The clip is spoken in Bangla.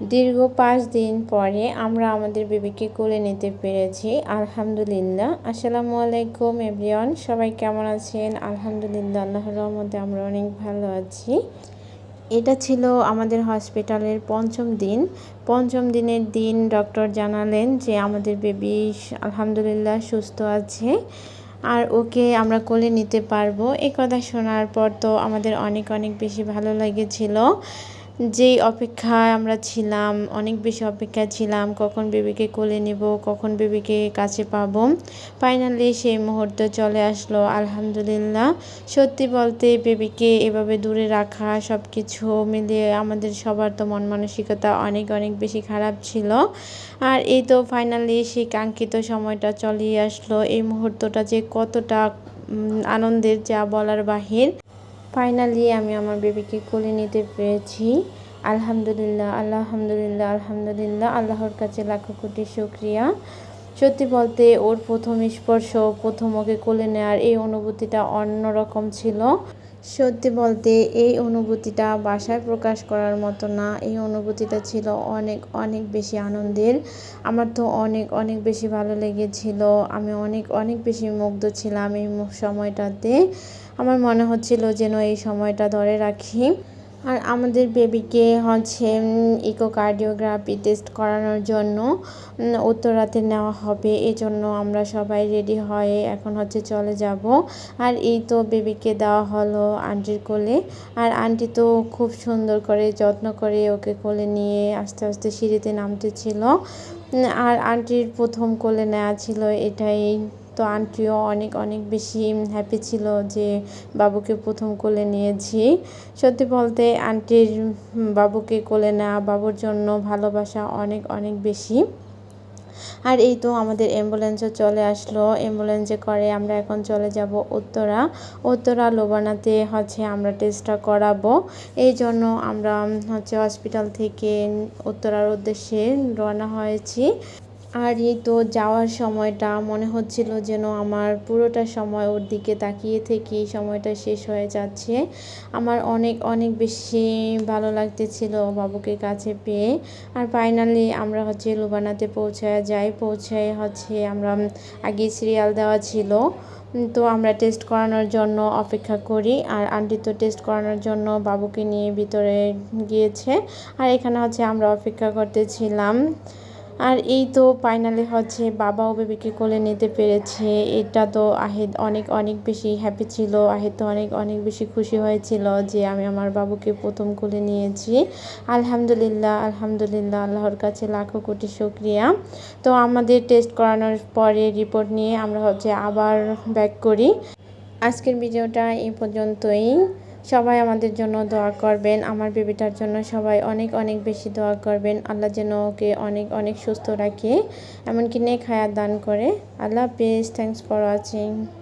দীর্ঘ পাঁচ দিন পরে আমরা আমাদের বেবিকে কোলে নিতে পেরেছি। আলহামদুলিল্লাহ। আসসালামু আলাইকুম, এভরিওয়ান। সবাই কেমন আছেন? আলহামদুলিল্লাহ, আল্লাহর রহমতে আমরা অনেক ভালো আছি। এটা ছিল আমাদের হসপিটালের পঞ্চম দিন। পঞ্চম দিনের দিন ডক্টর জানালেন যে আমাদের বেবি আলহামদুলিল্লাহ সুস্থ আছে আর ওকে আমরা কোলে নিতে পারব। এ কথা শোনার পর তো আমাদের অনেক অনেক বেশি ভালো লেগেছিল। যেই অপেক্ষায় আমরা ছিলাম, অনেক বেশি অপেক্ষায় ছিলাম, কখন বেবিকে কোলে নিব, কখন বেবিকে কাছে পাবো ফাইনালি সেই মুহূর্ত চলে আসলো, আলহামদুলিল্লাহ। সত্যি বলতে বেবিকে এভাবে দূরে রাখা সব কিছু মিলিয়ে আমাদের সবার তো মন মানসিকতা অনেক অনেক বেশি খারাপ ছিল। আর এই তো ফাইনালি সেই কাঙ্ক্ষিত সময়টা চলে আসলো, এই মুহূর্তটা যে কতটা আনন্দের যা বলার বাহির। ফাইনালি আমি আমার বেবিকে কোলে নিতে পেরেছি। আলহামদুলিল্লাহ আলহামদুলিল্লাহ আলহামদুলিল্লাহ। আল্লাহর কাছে লাখো কোটি শুক্রিয়া। সত্যি বলতে, ওর প্রথম স্পর্শ, প্রথম ওকে কোলে নেওয়ার এই অনুভূতিটা অন্যরকম ছিল। সত্যি বলতে এই অনুভূতিটা বাসায় প্রকাশ করার মতো না। এই অনুভূতিটা ছিল অনেক অনেক বেশি আনন্দের। আমার তো অনেক অনেক বেশি ভালো লেগেছিল। আমি অনেক অনেক বেশি মুগ্ধ ছিলাম এই সময়টাতে। আমার মনে হচ্ছিল যেন এই সময়টা ধরে রাখি। আর আমাদের বেবিকে হচ্ছে ইকোকার্ডিওগ্রাফি টেস্ট করানোর জন্য উত্তরাতে নেওয়া হবে। এই জন্য আমরা সবাই রেডি হয়ে এখন হচ্ছে চলে যাব। আর এই তো বেবিকে দেওয়া হলো আন্টির কোলে। আর আন্টি তো খুব সুন্দর করে যত্ন করে ওকে কোলে নিয়ে আস্তে আস্তে সিঁড়িতে নামতেছিল। আর আন্টির প্রথম কোলে নেওয়া ছিল এটাই তো আন্টিও অনেক অনেক বেশি হ্যাপি ছিল যে বাবুকে প্রথম কোলে নিয়েছি। সত্যি বলতে আন্টির বাবুকে কোলে নেওয়া বাবুর জন্য ভালোবাসা অনেক অনেক বেশি। আর এই তো আমাদের অ্যাম্বুলেন্সও চলে আসলো। অ্যাম্বুলেন্সে করে আমরা এখন চলে যাব উত্তরা। উত্তরা লোবানাতে হচ্ছে আমরা টেস্টটা করাবো। এই জন্য আমরা হচ্ছে হসপিটাল থেকে উত্তরার উদ্দেশ্যে রওনা হয়েছি। আর এই তো যাওয়ার সময়টা, মনে হচ্ছিল যেন আমার পুরোটা সময় ওর দিকে তাকিয়ে থেকে সময়টা শেষ হয়ে যাচ্ছে। আমার অনেক অনেক বেশি ভালো লাগতেছিল বাবুকে কাছে পেয়ে। আর ফাইনালি আমরা হচ্ছে লুবানাতে পৌঁছায় যাই। পৌঁছায় হচ্ছে আমরা আগে সিরিয়াল দেওয়া ছিল। তো আমরা টেস্ট করানোর জন্য অপেক্ষা করি। আর আন্টি তো টেস্ট করানোর জন্য বাবুকে নিয়ে ভিতরে গিয়েছে। আর এখানে হচ্ছে আমরা অপেক্ষা করতেছিলাম। আর এই তো ফাইনালি হচ্ছে বাবা ও বেবিকে কোলে নিতে পেরেছে। এটা তো আহিদ অনেক অনেক বেশি হ্যাপি ছিল। আহিদ তো অনেক অনেক বেশি খুশি হয়েছিল যে আমি আমার বাবুকে প্রথম কোলে নিয়েছি। আলহামদুলিল্লাহ আলহামদুলিল্লাহ, আল্লাহর কাছে লাখো কোটি শুক্রিয়া। তো আমাদের টেস্ট করানোর পরে রিপোর্ট নিয়ে আমরা হচ্ছে আবার ব্যাক করি। আজকের ভিডিওটা এই পর্যন্তই। সবাই আমাদের জন্য দোয়া করবেন, আমার বেবিটার জন্য সবাই অনেক অনেক বেশি দোয়া করবেন, আল্লাহ যেন ওকে অনেক অনেক সুস্থ রাখে, এমনকি নেক হায়াত দান করে। আল্লাহ হাফিজ থ্যাংকস ফর ওয়াচিং